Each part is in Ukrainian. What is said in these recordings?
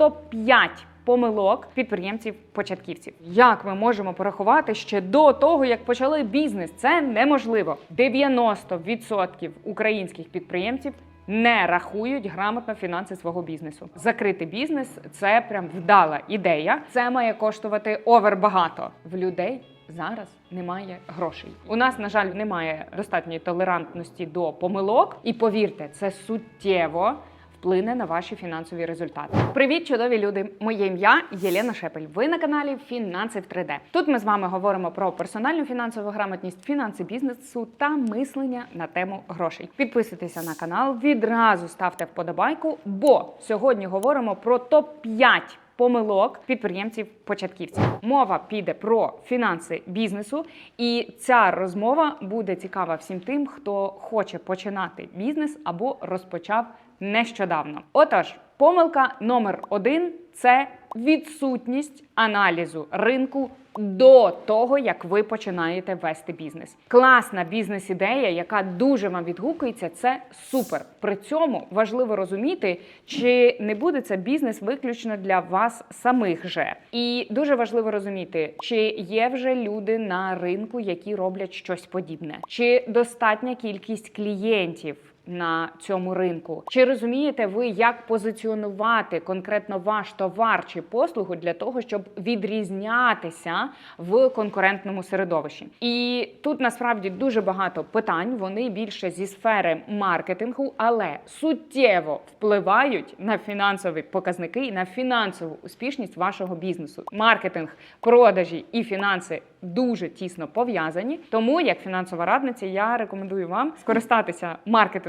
топ-5 помилок підприємців-початківців. Як ми можемо порахувати ще до того, як почали бізнес? Це неможливо. 90% українських підприємців. Не рахують грамотно фінанси свого бізнесу. Закрити бізнес це прям вдала ідея. Це має коштувати овер багато. В людей зараз немає грошей. У нас, на жаль, немає достатньої толерантності до помилок, і повірте, це суттєво. Вплине на ваші фінансові результати. Привіт, чудові люди! Моє ім'я Єлена Шепель. Ви на каналі Фінанси в 3D. Тут ми з вами говоримо про персональну фінансову грамотність, фінанси бізнесу та мислення на тему грошей. Підписуйтеся на канал, відразу ставте вподобайку, бо сьогодні говоримо про топ 5 помилок підприємців-початківців. Мова піде про фінанси бізнесу, і ця розмова буде цікава всім тим, хто хоче починати бізнес або розпочав нещодавно. Отож, помилка номер один це відсутність аналізу ринку. До того як ви починаєте вести бізнес, класна бізнес-ідея, яка дуже вам відгукується, це супер. При цьому важливо розуміти, чи не буде це бізнес виключно для вас самих же. І дуже важливо розуміти, чи є вже люди на ринку, які роблять щось подібне, чи достатня кількість клієнтів. На цьому ринку чи розумієте ви, як позиціонувати конкретно ваш товар чи послугу для того, щоб відрізнятися в конкурентному середовищі? І тут насправді дуже багато питань. Вони більше зі сфери маркетингу, але суттєво впливають на фінансові показники і на фінансову успішність вашого бізнесу. Маркетинг, продажі і фінанси дуже тісно пов'язані. Тому, як фінансова радниця, я рекомендую вам скористатися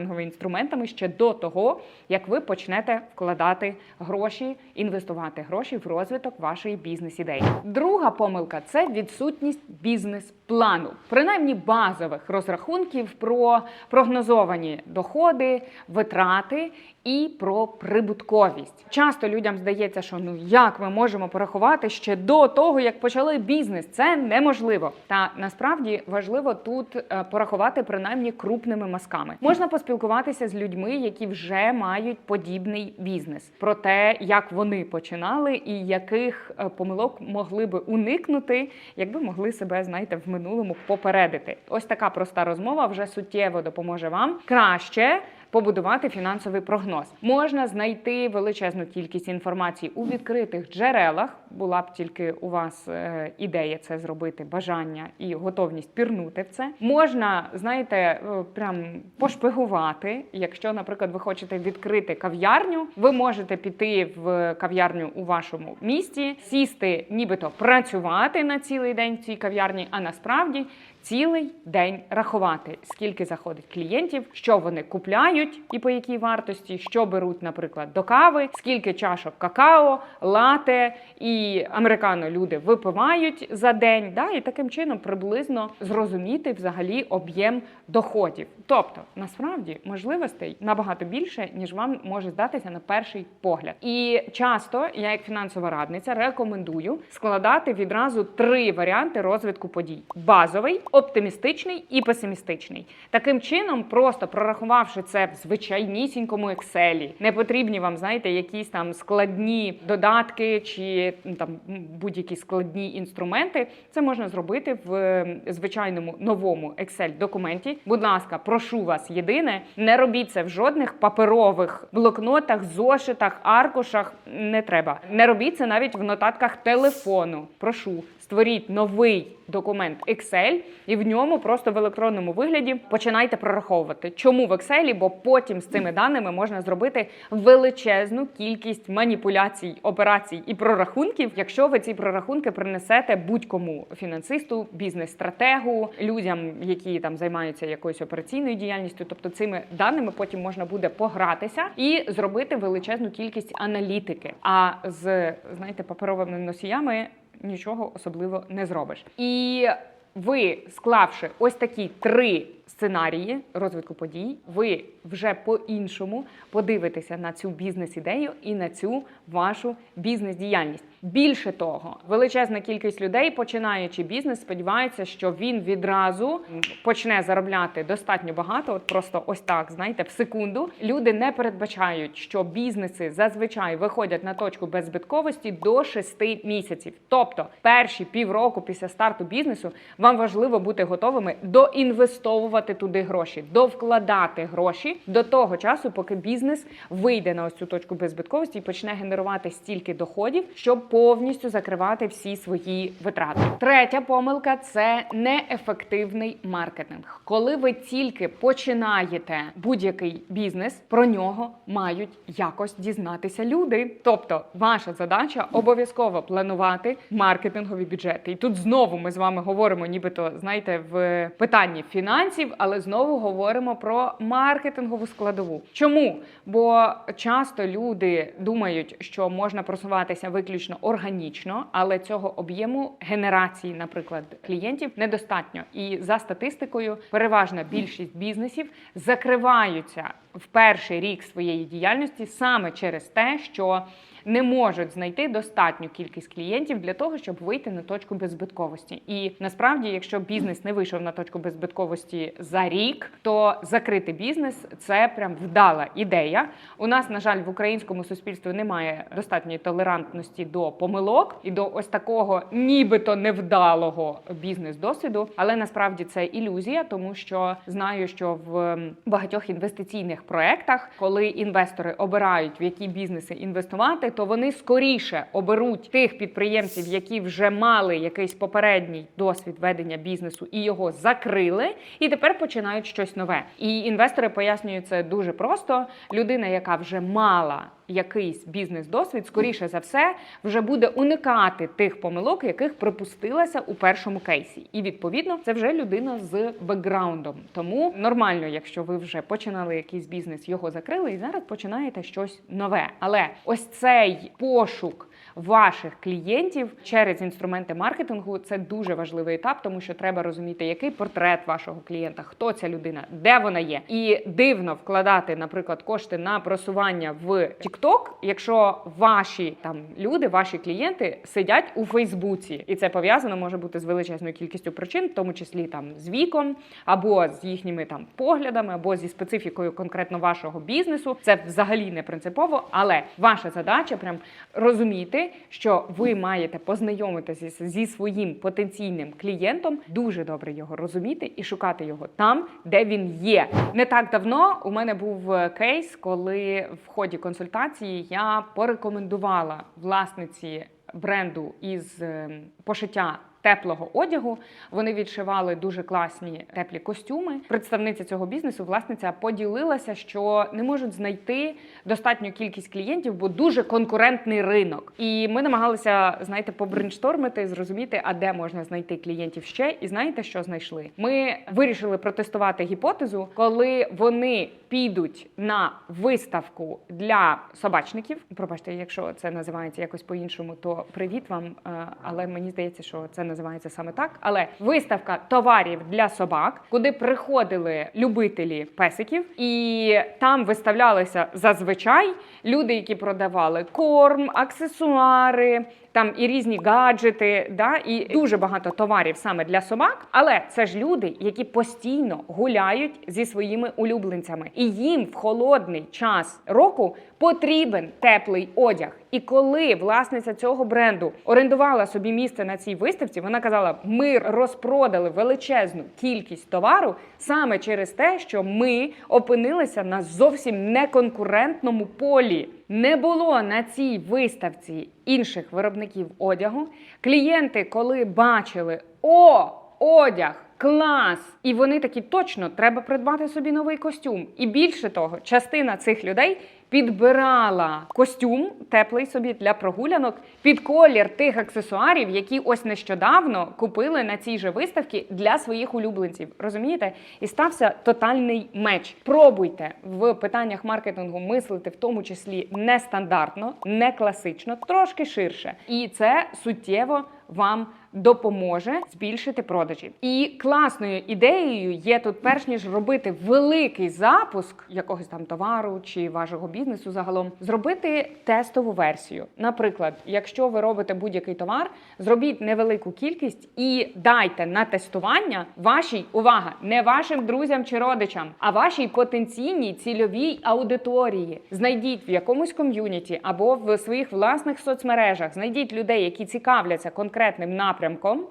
маркетинговими інструментами ще до того, як ви почнете вкладати гроші, інвестувати гроші в розвиток вашої бізнес-ідеї. Друга помилка це відсутність бізнес-плану, принаймні базових розрахунків про прогнозовані доходи, витрати. І про прибутковість часто людям здається, що ну як ми можемо порахувати ще до того, як почали бізнес. Це неможливо. Та насправді важливо тут е, порахувати принаймні крупними мазками. Можна поспілкуватися з людьми, які вже мають подібний бізнес, про те, як вони починали і яких е, помилок могли би уникнути, якби могли себе, знаєте, в минулому попередити. Ось така проста розмова вже суттєво допоможе вам краще побудувати фінансовий прогноз. Можна знайти величезну кількість інформації у відкритих джерелах. Була б тільки у вас е, ідея це зробити, бажання і готовність пірнути в це. Можна, знаєте, е, прям пошпигувати. Якщо, наприклад, ви хочете відкрити кав'ярню, ви можете піти в кав'ярню у вашому місті, сісти, нібито працювати на цілий день в цій кав'ярні, а насправді цілий день рахувати, скільки заходить клієнтів, що вони купляють і по якій вартості, що беруть, наприклад, до кави, скільки чашок какао, лате і американо люди випивають за день. Да, і таким чином приблизно зрозуміти взагалі об'єм доходів. Тобто, насправді можливостей набагато більше, ніж вам може здатися на перший погляд. І часто я, як фінансова радниця, рекомендую складати відразу три варіанти розвитку подій: базовий, оптимістичний і песимістичний. Таким чином, просто прорахувавши це в звичайнісінькому Excel, не потрібні вам, знаєте, якісь там складні додатки чи там будь-які складні інструменти. Це можна зробити в звичайному новому Excel документі. Будь ласка, прошу вас єдине, не робіть це в жодних паперових блокнотах, зошитах, аркушах. Не треба. Не робіть це навіть в нотатках телефону. Прошу, створіть новий документ Excel і в ньому просто в електронному вигляді починайте прораховувати. Чому в Excel? Бо потім з цими даними можна зробити величезну кількість маніпуляцій, операцій і прорахунків, якщо ви ці прорахунки принесете будь-кому фінансисту, бізнес-стратегу, людям, які там займаються якоюсь операційною діяльністю. Тобто цими даними потім можна буде погратися і зробити величезну кількість аналітики. А з знаєте, паперовими носіями нічого особливо не зробиш. І ви, склавши ось такі три сценарії розвитку подій, ви вже по-іншому подивитеся на цю бізнес-ідею і на цю вашу бізнес-діяльність. Більше того, величезна кількість людей, починаючи бізнес, сподіваються, що він відразу почне заробляти достатньо багато. От просто ось так, знаєте, в секунду. Люди не передбачають, що бізнеси зазвичай виходять на точку беззбитковості до 6 місяців. Тобто, перші півроку після старту бізнесу вам важливо бути готовими доінвестовувати туди гроші, довкладати гроші до того часу, поки бізнес вийде на ось цю точку беззбитковості і почне генерувати стільки доходів, щоб повністю закривати всі свої витрати. Третя помилка це неефективний маркетинг. Коли ви тільки починаєте будь-який бізнес, про нього мають якось дізнатися люди. Тобто, ваша задача обов'язково планувати маркетингові бюджети. І тут знову ми з вами говоримо, нібито знаєте, в питанні фінансів, але знову говоримо про маркетингову складову. Чому? Бо часто люди думають, що можна просуватися виключно органічно, але цього об'єму генерації, наприклад, клієнтів недостатньо. І за статистикою, переважна більшість бізнесів закриваються в перший рік своєї діяльності саме через те, що не можуть знайти достатню кількість клієнтів для того, щоб вийти на точку беззбитковості. І насправді, якщо бізнес не вийшов на точку беззбитковості за рік, то закрити бізнес це прям вдала ідея. У нас, на жаль, в українському суспільстві немає достатньої толерантності до помилок і до ось такого, нібито невдалого бізнес-досвіду. Але насправді це ілюзія, тому що знаю, що в багатьох інвестиційних проектах, коли інвестори обирають в які бізнеси інвестувати, то вони скоріше оберуть тих підприємців, які вже мали якийсь попередній досвід ведення бізнесу і його закрили, і тепер починають щось нове. І інвестори пояснюють це дуже просто. Людина, яка вже мала якийсь бізнес-досвід, скоріше за все, вже буде уникати тих помилок, яких припустилася у першому кейсі. І відповідно це вже людина з бекграундом. Тому нормально, якщо ви вже починали якийсь бізнес, його закрили, і зараз починаєте щось нове. Але ось цей пошук. Ваших клієнтів через інструменти маркетингу. Це дуже важливий етап, тому що треба розуміти, який портрет вашого клієнта, хто ця людина, де вона є, і дивно вкладати, наприклад, кошти на просування в TikTok, якщо ваші там люди, ваші клієнти сидять у Фейсбуці, і це пов'язано може бути з величезною кількістю причин, в тому числі там з віком, або з їхніми там поглядами, або зі специфікою конкретно вашого бізнесу. Це взагалі не принципово, але ваша задача прям розуміти, що ви маєте познайомитися зі своїм потенційним клієнтом, дуже добре його розуміти і шукати його там, де він є. Не так давно у мене був кейс, коли в ході консультації я порекомендувала власниці бренду із ем, пошиття. Теплого одягу вони відшивали дуже класні теплі костюми. Представниця цього бізнесу, власниця, поділилася, що не можуть знайти достатню кількість клієнтів, бо дуже конкурентний ринок. І ми намагалися, знаєте, побрейнштормити, зрозуміти, а де можна знайти клієнтів ще. І знаєте, що знайшли? Ми вирішили протестувати гіпотезу, коли вони підуть на виставку для собачників. Пробачте, якщо це називається якось по-іншому, то привіт вам. Е, Але мені здається, що це називається саме так. Але виставка товарів для собак, куди приходили любителі песиків, і там виставлялися зазвичай люди, які продавали корм, аксесуари. Там і різні гаджети, да, і дуже багато товарів саме для собак. Але це ж люди, які постійно гуляють зі своїми улюбленцями, і їм в холодний час року потрібен теплий одяг. І коли власниця цього бренду орендувала собі місце на цій виставці, вона казала: ми розпродали величезну кількість товару саме через те, що ми опинилися на зовсім неконкурентному полі. Не було на цій виставці інших виробників одягу. Клієнти, коли бачили о, одяг. Клас! І вони такі точно треба придбати собі новий костюм. І більше того, частина цих людей підбирала костюм теплий собі для прогулянок під колір тих аксесуарів, які ось нещодавно купили на цій же виставці для своїх улюбленців. Розумієте? І стався тотальний меч. Пробуйте в питаннях маркетингу мислити в тому числі нестандартно, не класично, трошки ширше. І це суттєво вам допоможе збільшити продажі. І класною ідеєю є тут, перш ніж робити великий запуск якогось там товару чи вашого бізнесу, загалом зробити тестову версію. Наприклад, якщо ви робите будь-який товар, зробіть невелику кількість і дайте на тестування вашій увага, не вашим друзям чи родичам, а вашій потенційній цільовій аудиторії. Знайдіть в якомусь ком'юніті або в своїх власних соцмережах, знайдіть людей, які цікавляться конкретним напрямком,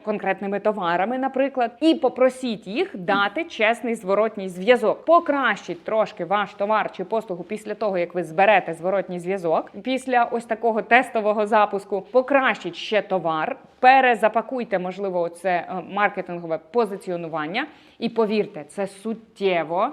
конкретними товарами, наприклад, і попросіть їх дати чесний зворотній зв'язок. Покращіть трошки ваш товар чи послугу після того, як ви зберете зворотній зв'язок. Після ось такого тестового запуску покращіть ще товар, перезапакуйте, можливо, це е, маркетингове позиціонування. І повірте, це суттєво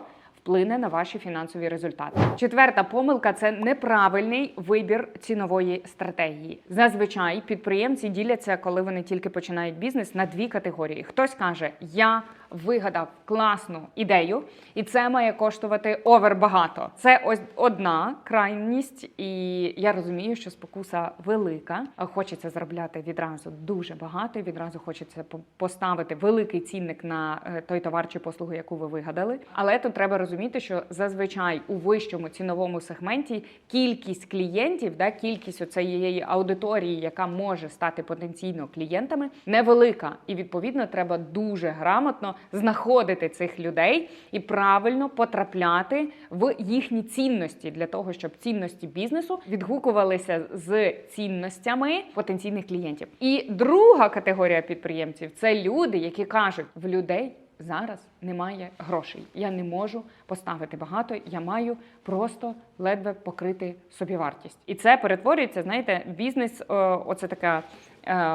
вплине на ваші фінансові результати. Четверта помилка це неправильний вибір цінової стратегії. Зазвичай підприємці діляться, коли вони тільки починають бізнес, на дві категорії. Хтось каже: Я вигадав класну ідею, і це має коштувати овер багато. Це ось одна крайність, і я розумію, що спокуса велика. Хочеться заробляти відразу дуже багато. Відразу хочеться по- поставити великий цінник на е, той товар чи послугу, яку ви вигадали. Але тут треба розуміти, що зазвичай у вищому ціновому сегменті кількість клієнтів, да, кількість оцеї аудиторії, яка може стати потенційно клієнтами, невелика. І відповідно треба дуже грамотно знаходити цих людей і правильно потрапляти в їхні цінності для того, щоб цінності бізнесу відгукувалися з цінностями потенційних клієнтів. І друга категорія підприємців це люди, які кажуть в людей. Зараз немає грошей. Я не можу поставити багато. Я маю просто ледве покрити собівартість. І це перетворюється, знаєте, бізнес. е, Оце така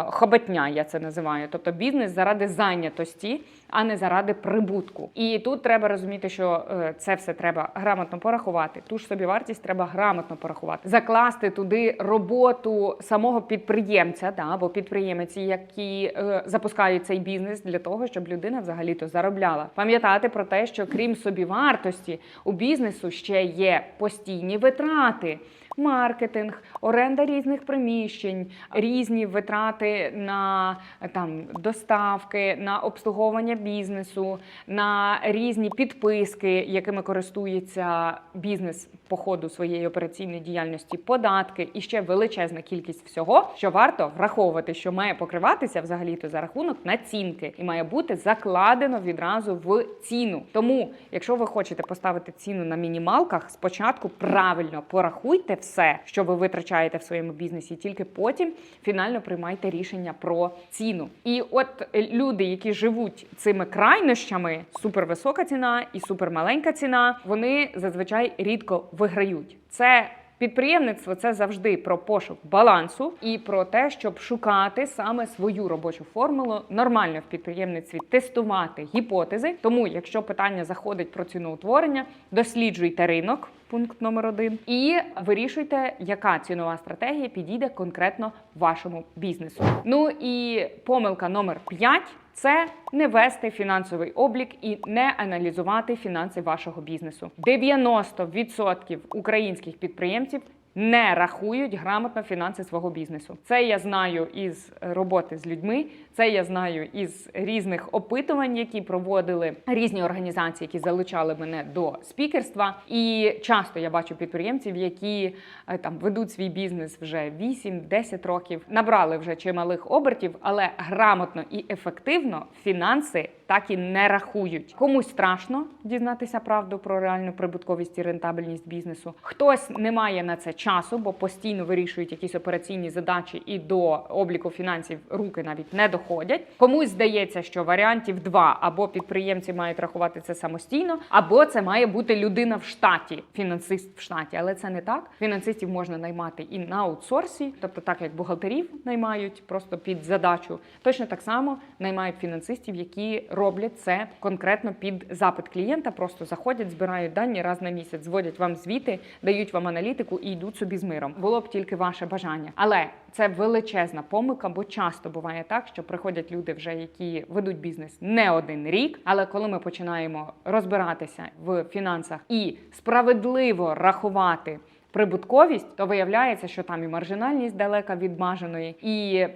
хоботня, я це називаю. Тобто бізнес заради зайнятості, а не заради прибутку. І тут треба розуміти, що е, це все треба грамотно порахувати. Ту ж собівартість треба грамотно порахувати, закласти туди роботу самого підприємця, да, або підприємиці, які е, запускають цей бізнес для того, щоб людина взагалі то заробляла. Пам'ятати про те, що крім собівартості у бізнесу ще є постійні витрати. Маркетинг, оренда різних приміщень, різні витрати на там доставки, на обслуговування бізнесу, на різні підписки, якими користується бізнес по ходу своєї операційної діяльності, податки і ще величезна кількість всього, що варто враховувати, що має покриватися взагалі-то за рахунок націнки і має бути закладено відразу в ціну. Тому, якщо ви хочете поставити ціну на мінімалках, спочатку правильно порахуйте все, що ви витрачаєте в своєму бізнесі, тільки потім фінально приймайте рішення про ціну. І от е, люди, які живуть цими крайнощами, супервисока ціна і супермаленька ціна, вони зазвичай рідко виграють. Це Підприємництво це завжди про пошук балансу і про те, щоб шукати саме свою робочу формулу, нормально в підприємництві тестувати гіпотези. Тому, якщо питання заходить про ціноутворення, досліджуйте ринок. Пункт номер один, і вирішуйте, яка цінова стратегія підійде конкретно вашому бізнесу. Ну і помилка номер 5 – це не вести фінансовий облік і не аналізувати фінанси вашого бізнесу. 90% українських підприємців не рахують грамотно фінанси свого бізнесу. Це я знаю із роботи з людьми. Це я знаю із різних опитувань, які проводили різні організації, які залучали мене до спікерства. І часто я бачу підприємців, які е, там ведуть свій бізнес вже 8-10 років, набрали вже чималих обертів, але грамотно і ефективно фінанси так і не рахують. Комусь страшно дізнатися правду про реальну прибутковість і рентабельність бізнесу. Хтось не має на це часу, бо постійно вирішують якісь операційні задачі і до обліку фінансів руки навіть не доходять. Комусь здається, що варіантів два або підприємці мають рахувати це самостійно, або це має бути людина в штаті, фінансист в штаті. Але це не так. Фінансистів можна наймати і на аутсорсі, тобто так як бухгалтерів наймають просто під задачу. Точно так само наймають фінансистів, які роблять це конкретно під запит клієнта. Просто заходять, збирають дані раз на місяць, зводять вам звіти, дають вам аналітику і йдуть собі з миром. Було б тільки ваше бажання, але це величезна помилка, бо часто буває так, що приходять люди, вже які ведуть бізнес не один рік. Але коли ми починаємо розбиратися в фінансах і справедливо рахувати прибутковість, то виявляється, що там і маржинальність далека від бажаної, і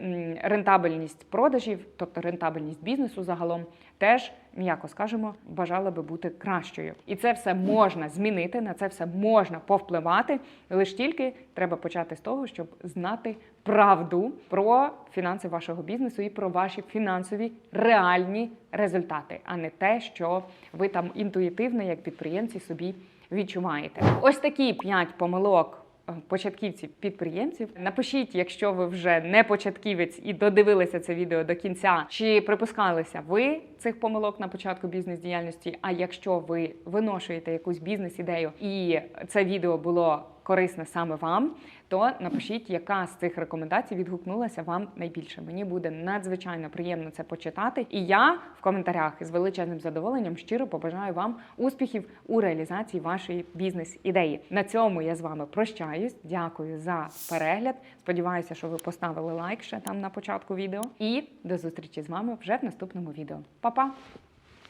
рентабельність продажів, тобто рентабельність бізнесу загалом, теж, м'яко скажемо, бажала би бути кращою. І це все можна змінити, на це все можна повпливати. Лише тільки треба почати з того, щоб знати правду про фінанси вашого бізнесу і про ваші фінансові реальні результати, а не те, що ви там інтуїтивно, як підприємці, собі відчуваєте. Ось такі п'ять помилок. е, Початківців підприємців напишіть, якщо ви вже не початківець і додивилися це відео до кінця, чи припускалися ви цих помилок на початку бізнес-діяльності. А якщо ви виношуєте якусь бізнес-ідею і це відео було корисне саме вам, то напишіть, яка з цих рекомендацій відгукнулася вам найбільше. Мені буде надзвичайно приємно це почитати. І я в коментарях з величезним задоволенням щиро побажаю вам успіхів у реалізації вашої бізнес-ідеї. На цьому я з вами прощаюсь. Дякую за перегляд. Сподіваюся, що ви поставили лайк ще там на початку відео. І до зустрічі з вами вже в наступному відео. Па-па!